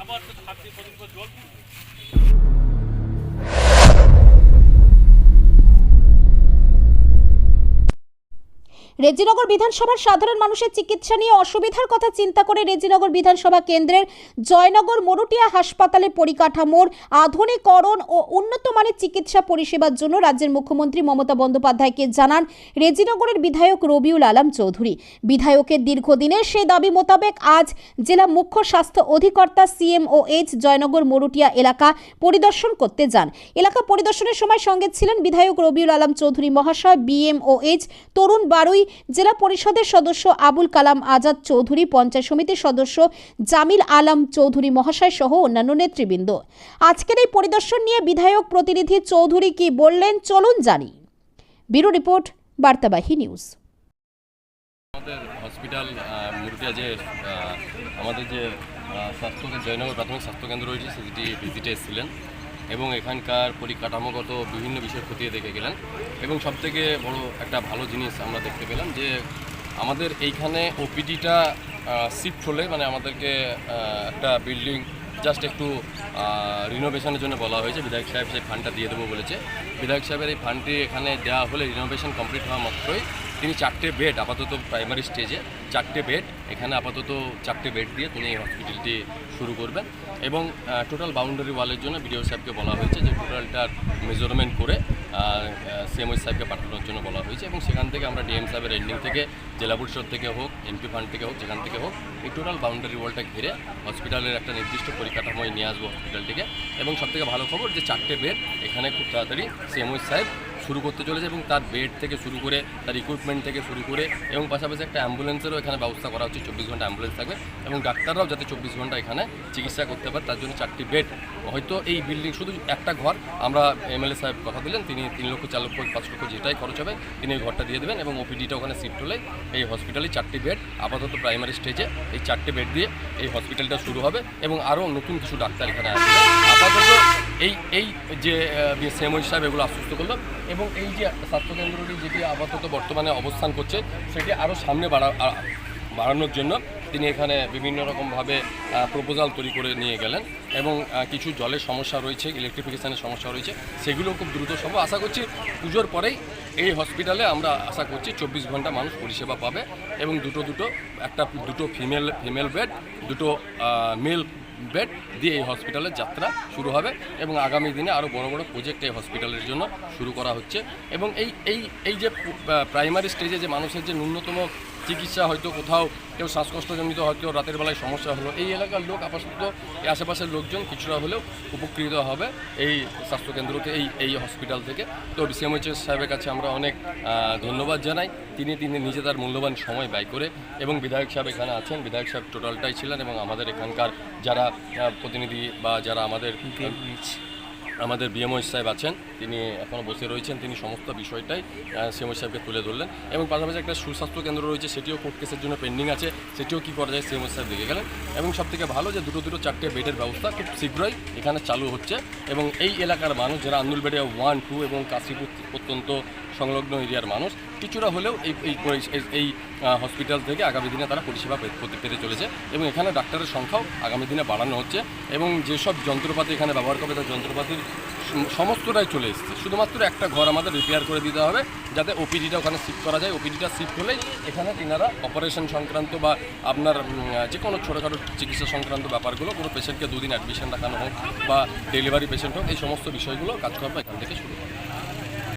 আবার তো দিন জল রেজিনগর বিধানসভার সাধারণ মানুষের চিকিৎসা নিয়ে অসুবিধার কথা চিন্তা করে রেজিনগর বিধানসভা কেন্দ্রের জয়নগর মরুটিয়া হাসপাতালের পরিকাঠামোর আধুনিকরণ ও উন্নত মানের চিকিৎসা পরিষেবার জন্য রাজ্যের মুখ্যমন্ত্রী মমতা বন্দ্যোপাধ্যায়কে জানান রেজিনগরের বিধায়ক রবিউল আলম চৌধুরী। বিধায়কের দীর্ঘদিনের সেই দাবি মোতাবেক আজ জেলা মুখ্য স্বাস্থ্য অধিকর্তা সিএমওএইচ জয়নগর মরুটিয়া এলাকা পরিদর্শন করতে যান। এলাকা পরিদর্শনের সময় সঙ্গে ছিলেন বিধায়ক রবিউল আলম চৌধুরী মহাশয় বিএমওএইচ তরুণ বারুই জেলা পরিষদের সদস্য আবুল কালাম আজাদ চৌধুরী, পঞ্চায়েত সমিতির সদস্য জামিল আলম চৌধুরী মহাশয় সহ অন্যান্য নেতৃবৃন্দ। আজকের এই পরিদর্শন নিয়ে বিধায়ক প্রতিনিধি চৌধুরী কি বললেন, চলুন জানি। ব্যুরো রিপোর্ট, বার্তাবাহী নিউজ। হসপিটাল মুরুটিয়া যে আমাদের যে স্বাস্থ্য জয়নগর প্রাথমিক স্বাস্থ্যকেন্দ্র রয়েছে, সেটি ভিজিটে এসেছিলেন। এবং এখানকার পরিকাঠামোগত বিভিন্ন বিষয় খতিয়ে দেখে গেলেন। এবং সবথেকে বড় একটা ভালো জিনিস আমরা দেখতে পেলাম যে, আমাদের এইখানে ওপিডিটা শিফট হলে মানে আমাদেরকে একটা বিল্ডিং জাস্ট একটু রিনোভেশনের জন্য বলা হয়েছে। বিধায়ক সাহেব সেই ফান্ডটা দিয়ে দেবো বলেছে। বিধায়ক সাহেবের এই ফান্ডটি এখানে দেওয়া হলে রিনোভেশন কমপ্লিট হওয়া মাত্রই তিনি চারটে বেড আপাতত প্রাইমারি স্টেজে চারটে বেড এখানে আপাতত চারটে বেড দিয়ে তিনি এই হসপিটালটি শুরু করবেন। এবং টোটাল বাউন্ডারি ওয়ালের জন্য বিডিও সাহেবকে বলা হয়েছে যে টোটালটার মেজারমেন্ট করে সিএমওই সাহেবকে পাঠানোর জন্য বলা হয়েছে। এবং সেখান থেকে আমরা ডিএম সাহেবের এন্ডিং থেকে, জেলা পরিষদ থেকে হোক এমপি ফান্ড থেকে হোক, যেখান থেকে হোক, এই টোটাল বাউন্ডারি ওয়ালটা ঘিরে হসপিটালের একটা নির্দিষ্ট পরিকাঠামোয় নিয়ে আসব হসপিটালটিকে এবং সবথেকে ভালো খবর যে চারটে বেড এখানে খুব তাড়াতাড়ি সিএমওই সাহেব শুরু করতে চলেছে এবং তার বেড থেকে শুরু করে, তার ইকুইপমেন্ট থেকে শুরু করে এবং পাশাপাশি একটা অ্যাম্বুলেন্সেরও এখানে ব্যবস্থা করা হচ্ছে। চব্বিশ ঘণ্টা অ্যাম্বুলেন্স থাকবে এবং ডাক্তাররাও যাতে চব্বিশ ঘণ্টা এখানে চিকিৎসা করতে পারে, তার জন্য চারটি বেড। হয়তো এই বিল্ডিং শুধু একটা ঘর, আমরা এমএলএ সাহেব কথা দিলেন, তিনি তিন লক্ষ, চার লক্ষ, পাঁচ লক্ষ যেটাই খরচ হবে, তিনি ওই ঘরটা দিয়ে দেবেন এবং ওপিডিটা ওখানে শিফট হলে এই হসপিটালে চারটি বেড আপাতত প্রাইমারি স্টেজে এই চারটি বেড দিয়ে এই হসপিটালটা শুরু হবে এবং আরও নতুন কিছু ডাক্তার এখানে আসবে। আপাতত এই এই যে সেমই সাহেব এগুলো আশ্বস্ত করল এবং এই যে স্বাস্থ্যকেন্দ্রটি যেটি আপাতত বর্তমানে অবস্থান করছে, সেটি আরও সামনে বাড়া বাড়ানোর জন্য তিনি এখানে বিভিন্ন রকমভাবে প্রপোজাল তৈরি করে নিয়ে গেলেন এবং কিছু জলের সমস্যা রয়েছে ইলেকট্রিফিকেশনের সমস্যা রয়েছে সেগুলো খুব দ্রুত সম্ভব। আশা করছি পুজোর পরেই এই হসপিটালে আমরা আশা করছি চব্বিশ ঘণ্টা মানুষ পরিষেবা পাবে এবং দুটো দুটো, একটা দুটো ফিমেল ফিমেল বেড দুটো মেল বেড দিয়ে এই হসপিটালের যাত্রা শুরু হবে এবং আগামী দিনে আরও বড় বড় প্রজেক্ট এই হসপিটালের জন্য শুরু করা হচ্ছে। এবং এই এই এই যে প্রাইমারি স্টেজে যে মানুষের যে ন্যূনতম চিকিৎসা, হয়তো কোথাও কেউ শ্বাসকষ্টজনিত, হয়তো রাতের বেলায় সমস্যা হলো। এই এলাকার লোক আপাতত আশেপাশের লোকজন কিছুটা হলেও উপকৃত হবে এই স্বাস্থ্যকেন্দ্রতে এই এই হসপিটাল থেকে। তো সিএমএইচএস সাহেবের কাছে আমরা অনেক ধন্যবাদ জানাই। তিনি তিনি নিজে তার মূল্যবান সময় ব্যয় করে এবং বিধায়ক সাহেব এখানে আছেন। বিধায়ক সাহেব টোটালটাই ছিলেন এবং আমাদের এখানকার যারা প্রতিনিধি বা যারা আমাদের আমাদের বিএমও সাহেব আছেন, তিনি এখনও বসে রয়েছেন, তিনি সমস্ত বিষয়টাই সিএমও সাহেবকে তুলে ধরলেন এবং পাশাপাশি একটা সুস্বাস্থ্য কেন্দ্র রয়েছে, সেটিও কোর্ট কেসের জন্য পেন্ডিং আছে, সেটিও কী করা যায় সিএমও সাহেব দেখে গেলেন। এবং সবথেকে ভালো যে দুটো দুটো, চারটে বেডের ব্যবস্থা খুব শীঘ্রই এখানে চালু হচ্ছে এবং এই এলাকার মানুষ যারা আন্দুল বেডে ওয়ান টু এবং কাশীপুর অত্যন্ত সংলগ্ন এরিয়ার মানুষ, কিছুটা হলেও এই এই হসপিটাল থেকে আগামী দিনে তারা পরিষেবা পেতে- পেতে চলেছে এবং এখানে ডাক্তারের সংখ্যাও আগামী দিনে বাড়ানো হচ্ছে এবং যেসব যন্ত্রপাতি এখানে ব্যবহার করবে তার যন্ত্রপাতির সমস্তটাই চলে এসেছে। শুধুমাত্র একটা ঘর আমাদের রিপেয়ার করে দিতে হবে যাতে ওপিডিটা ওখানে শিফট করা যায়। ওপিডিটা শিফট হলেই এখানে তিনারা অপারেশন সংক্রান্ত বা আপনার যে কোনো ছোটোখাটো চিকিৎসা সংক্রান্ত ব্যাপারগুলো কোনো পেশেন্টকে দুদিন অ্যাডমিশন রাখানো হোক বা ডেলিভারি পেশেন্ট হোক, এই সমস্ত বিষয়গুলো কাজকর্ম এখান থেকে শুরু হবে।